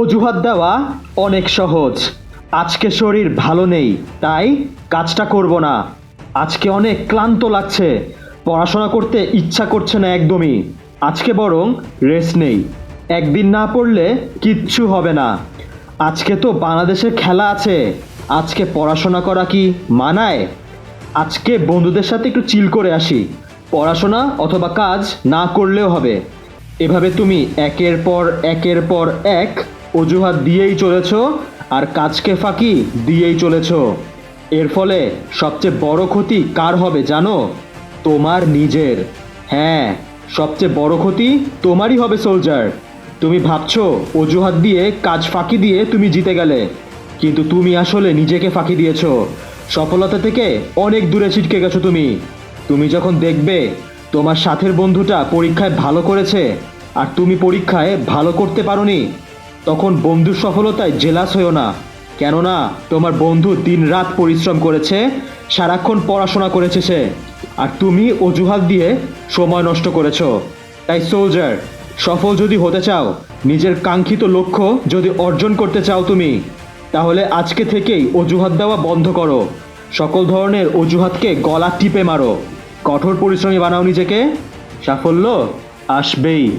অজুহাত দেওয়া অনেক সহজ। আজকে শরীর ভালো নেই, তাই কাজটা করব না। আজকে অনেক ক্লান্ত লাগছে, পড়াশোনা করতে ইচ্ছা করছে না একদমই। আজকে বরং রেস্ট নেই। একদিন না পড়লে কিচ্ছু হবে না। আজকে তো বাংলাদেশের খেলা আছে, আজকে পড়াশোনা করা কি মানায়? আজকে বন্ধুদের সাথে একটু চিল করে আসি, পড়াশোনা অথবা কাজ না করলেও হবে। এভাবে তুমি একের পর একের পর এক অজুহাত দিয়েই চলেছ আর কাজকে ফাঁকি দিয়েই চলেছ। এর ফলে সবচেয়ে বড় ক্ষতি কার হবে জানো? তোমার নিজের। হ্যাঁ সবচেয়ে বড় ক্ষতি তোমারই হবে সোলজার তুমি ভাবছ অজুহাত দিয়ে কাজ ফাঁকি দিয়ে তুমি জিতে গেলে। কিন্তু তুমি আসলে নিজেকে ফাঁকি দিয়েছ। সফলতা থেকে অনেক দূরে ছিটকে গেছো তুমি। তুমি যখন দেখবে তোমার সাথের বন্ধুটা পরীক্ষায় ভালো করেছে আর তুমি পরীক্ষায় ভালো করতে পারোনি তখন বন্ধুর সফলতায় জেলাস হয়েও না। কেননা, তোমার বন্ধু দিনরাত পরিশ্রম করেছে, সারাক্ষণ পড়াশোনা করেছে সে, আর তুমি অজুহাত দিয়ে সময় নষ্ট করেছ। তাই সোলজার সফল যদি হতে চাও, নিজের কাঙ্ক্ষিত লক্ষ্য যদি অর্জন করতে চাও তুমি, তাহলে আজকে থেকেই অজুহাত দেওয়া বন্ধ করো। সকল ধরনের অজুহাতকে গলা টিপে মারো। কঠোর পরিশ্রমী বানাও নিজেকে। সাফল্য আসবেই।